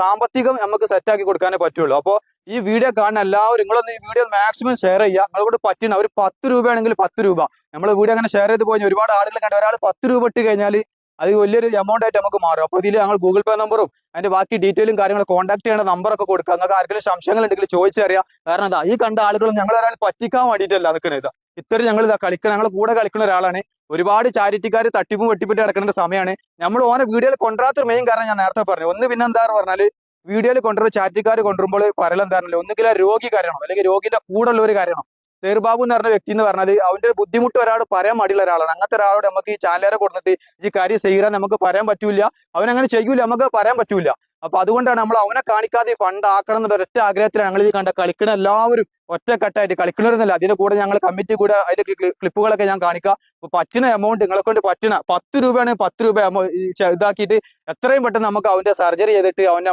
സാമ്പത്തികം നമുക്ക് സെറ്റ് ആക്കി കൊടുക്കാനേ പറ്റുള്ളൂ. അപ്പോൾ ഈ വീഡിയോ കാണുന്ന എല്ലാവരും നിങ്ങളൊന്ന് ഈ വീഡിയോ മാക്സിമം ഷെയർ ചെയ്യുക. നിങ്ങളെ കൊണ്ട് പറ്റുന്ന ഒരു പത്ത് രൂപയാണെങ്കിൽ പത്ത് രൂപ. നമ്മൾ വീഡിയോ അങ്ങനെ ഷെയർ ചെയ്ത് പോയി ഒരുപാട് ആളുകൾ കണ്ട ഒരാൾ പത്ത് രൂപ ഇട്ട് കഴിഞ്ഞാൽ അത് വലിയൊരു എമൗണ്ട് ആയിട്ട് നമുക്ക് മാറും. അപ്പോൾ ഇതിൽ ഞങ്ങൾ ഗൂഗിൾ പേ നമ്പറും അതിന്റെ ബാക്കി ഡീറ്റെയിലും കാര്യങ്ങളും കോൺടാക്ട് ചെയ്യേണ്ട നമ്പറൊക്കെ കൊടുക്കുക. നിങ്ങൾക്ക് ആർക്കെങ്കിലും സംശയങ്ങൾ ഉണ്ടെങ്കിൽ ചോദിച്ചറിയാം. കാരണം എന്താ ഈ കണ്ട ആളുകൾ ഞങ്ങൾ ഒരാൾ പറ്റിക്കാൻ വേണ്ടിയിട്ടല്ല നിൽക്കണത് ഇതാ ഇത്രയും ഞങ്ങൾ കളിക്കണം ഞങ്ങൾ കൂടെ കളിക്കുന്ന ഒരാളാണ്. ഒരുപാട് ചാരിറ്റിക്കാർ തട്ടിപ്പും വെട്ടിപ്പിട്ട് കിടക്കേണ്ട സമയമാണ്. നമ്മൾ ഓനെ വീഡിയോയിൽ കൊണ്ടുവരാത്ത മെയിൻ കാരണം ഞാൻ നേരത്തെ പറഞ്ഞു. ഒന്ന് പിന്നെ എന്താ പറഞ്ഞാൽ വീഡിയോയിൽ കൊണ്ടുവരുന്ന ചാരിറ്റിക്കാർ കൊണ്ടുവരുമ്പോൾ പറയൽ എന്താ പറഞ്ഞാൽ ഒന്നുകിൽ രോഗി കാര്യണം അല്ലെങ്കിൽ രോഗിന്റെ കൂടെ ഉള്ള ഒരു കാരണം സേർബാബു എന്ന് പറഞ്ഞ വ്യക്തി എന്ന് പറഞ്ഞാൽ അവന്റെ ബുദ്ധിമുട്ട് ഒരാൾ പറയാൻ മടിയുള്ള ഒരാളാണ്. അങ്ങനത്തെ ഒരാളോട് നമുക്ക് ഈ ചാനലേറെ കൊടുത്തിട്ട് ഈ കാര്യം ചെയ്യാൻ നമുക്ക് പറയാൻ പറ്റൂല. അവനങ്ങനെ ചെയ്യൂല നമുക്ക് പറയാൻ പറ്റൂല. അപ്പൊ അതുകൊണ്ടാണ് നമ്മൾ അവനെ കാണിക്കാതെ ഫണ്ട് ആക്കണം എന്നുള്ള ഒറ്റ ആഗ്രഹത്തിലാണ് ഞങ്ങൾ ഇത് കണ്ട കളിക്കണ എല്ലാവരും ഒറ്റക്കെട്ടായിട്ട് കളിക്കണവരെന്നല്ല അതിന്റെ കൂടെ ഞങ്ങൾ കമ്മിറ്റി കൂടെ അതിന്റെ ക്ലിപ്പുകളൊക്കെ ഞാൻ കാണിക്കാം. അപ്പൊ പറ്റുന്ന എമൗണ്ട് നിങ്ങളെ കൊണ്ട് പറ്റുന്ന പത്ത് രൂപയാണ് പത്ത് രൂപ ഇതാക്കിയിട്ട് എത്രയും പെട്ടെന്ന് നമുക്ക് അവന്റെ സർജറി ചെയ്തിട്ട് അവന്റെ